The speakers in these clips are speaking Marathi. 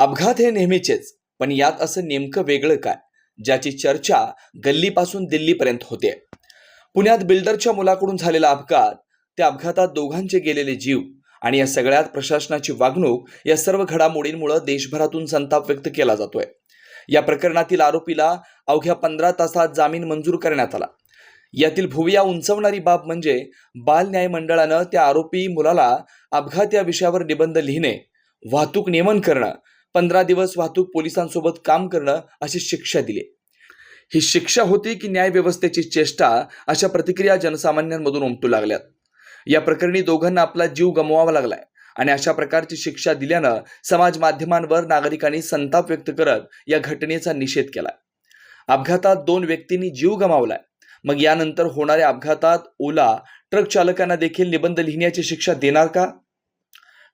अपघात हे नेहमीचेच पण यात असं नेमकं वेगळं काय ज्याची चर्चा गल्लीपासून दिल्लीपर्यंत होते. पुण्यात बिल्डरच्या मुलाकडून झालेला अपघात त्या अपघातात दोघांचे गेलेले जीव आणि या सगळ्यात प्रशासनाची वागणूक या सर्व घडामोडींमुळे देशभरातून संताप व्यक्त केला जातोय. या प्रकरणातील आरोपीला अवघ्या पंधरा तासात जामीन मंजूर करण्यात आला. यातील भुविया उंचवणारी बाब म्हणजे बाल न्याय मंडळानं त्या आरोपी मुलाला अपघात या विषयावर निबंध लिहिणे वाहतूक नियमन करणं पंधरा दिवस वाहतूक पोलिसांसोबत काम करणं अशी शिक्षा दिली. ही शिक्षा होती की न्यायव्यवस्थेची चेष्टा अशा प्रतिक्रिया जनसामान्यांमधून उमटू लागल्यात. या प्रकरणी दोघांना आपला जीव गमवावा लागलाय आणि अशा प्रकारची शिक्षा दिल्यानं समाज माध्यमांवर नागरिकांनी संताप व्यक्त करत या घटनेचा निषेध केला अपघातात दोन व्यक्तींनी जीव गमावलाय. मग यानंतर होणाऱ्या अपघातात ओला ट्रक चालकांना देखील निबंध लिहिण्याची शिक्षा देणार का?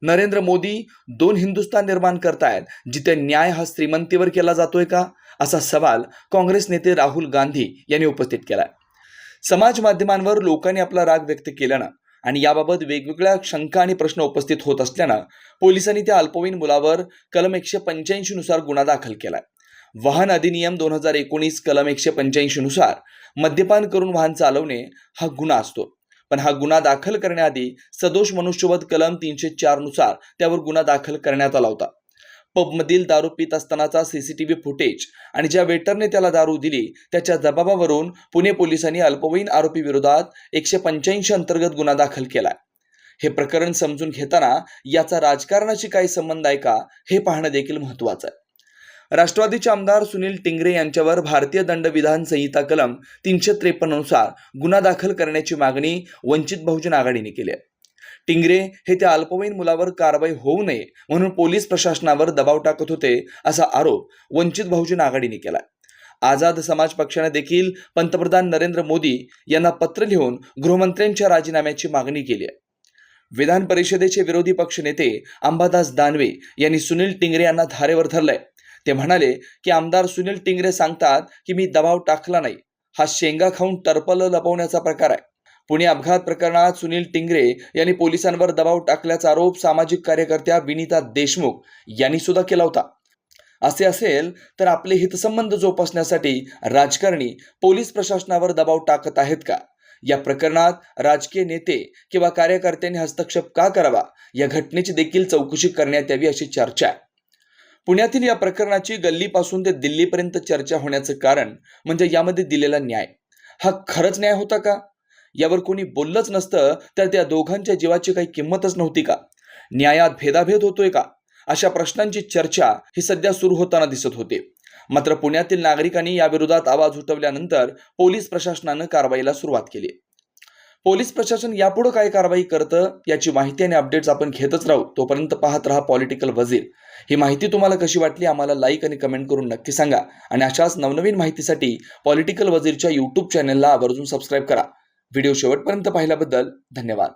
नरेंद्र मोदी दोन हिंदुस्थान निर्माण करतायत जिथे न्याय हा श्रीमंतीवर केला जातोय का? असा सवाल काँग्रेस नेते राहुल गांधी यांनी उपस्थित केलाय. समाज माध्यमांवर लोकांनी आपला राग व्यक्त केल्यानं आणि याबाबत वेगवेगळ्या शंका आणि प्रश्न उपस्थित होत असल्यानं पोलिसांनी त्या अल्पवयीन मुलावर कलम एकशे पंच्याऐंशी नुसार गुन्हा दाखल केलाय. वाहन अधिनियम दोन हजार एकोणीस कलम एकशे पंच्याऐंशी नुसार मद्यपान करून वाहन चालवणे हा गुन्हा असतो. पण हा गुन्हा दाखल करण्याआधी सदोष मनुष्यवध कलम तीनशे चारनुसार त्यावर गुन्हा दाखल करण्यात आला होता. पबमधील दारू पित असतानाचा सीसीटीव्ही फुटेज आणि ज्या वेटरने त्याला दारू दिली त्याच्या जबाबावरून पुणे पोलिसांनी अल्पवयीन आरोपी विरोधात एकशे पंच्याऐंशी अंतर्गत गुन्हा दाखल केलाय. हे प्रकरण समजून घेताना याचा राजकारणाशी काही संबंध आहे का हे पाहणं देखील महत्वाचं आहे. राष्ट्रवादीचे आमदार सुनील टिंगरे यांच्यावर भारतीय दंडविधान संहिता कलम तीनशे त्रेपन्ननुसार गुन्हा दाखल करण्याची मागणी वंचित बहुजन आघाडीने केली आहे. टिंगरे हे त्या अल्पवयीन मुलावर कारवाई होऊ नये म्हणून पोलीस प्रशासनावर दबाव टाकत होते असा आरोप वंचित बहुजन आघाडीने केला आझाद समाज पक्षाने देखील पंतप्रधान नरेंद्र मोदी यांना पत्र लिहून गृहमंत्र्यांच्या राजीनाम्याची मागणी केली आहे. विधान परिषदेचे विरोधी पक्षनेते अंबादास दानवे यांनी सुनील टिंगरे यांना धारेवर धरलंय. ते म्हणाले की आमदार सुनील टिंगरे सांगतात की मी दबाव टाकला नाही. हा शेंगा खाऊन टरपल लपवण्याचा प्रकार आहे. पुणे अपघात प्रकरणात सुनील टिंगरे यांनी पोलिसांवर दबाव टाकल्याचा आरोप सामाजिक कार्यकर्त्या विनीता देशमुख यांनी सुद्धा केला होता. असे असेल तर आपले हितसंबंध जोपासण्यासाठी राजकारणी पोलीस प्रशासनावर दबाव टाकत आहेत का? या प्रकरणात राजकीय नेते किंवा कार्यकर्त्यांनी हस्तक्षेप का करावा? या घटनेची देखील चौकशी करण्यात यावी अशी चर्चा आहे. पुण्यातील या प्रकरणाची गल्लीपासून ते दिल्लीपर्यंत चर्चा होण्याचं कारण म्हणजे यामध्ये दिलेला न्याय. हा खरंच न्याय होता का? यावर कोणी बोललंच नसतं तर त्या दोघांच्या जीवाची काही किंमतच नव्हती का? न्यायात भेदाभेद होतोय का? अशा प्रश्नांची चर्चा ही सध्या सुरू होताना दिसत होते. मात्र पुण्यातील नागरिकांनी याविरोधात आवाज उठवल्यानंतर पोलीस प्रशासनानं कारवाईला सुरुवात केली. पोलीस प्रशासन यापुढे काय कारवाई करतं याची माहिती आणि अपडेट्स आपण घेतच राहू. तोपर्यंत पाहत राहा पॉलिटिकल वजीर. ही माहिती तुम्हाला कशी वाटली आम्हाला लाईक आणि कमेंट करून नक्की सांगा. आणि अशाच नवनवीन माहितीसाठी पॉलिटिकल वजीरच्या यूट्यूब चॅनलला आवर्जून सबस्क्राईब करा. व्हिडिओ शेवटपर्यंत पाहिल्याबद्दल धन्यवाद.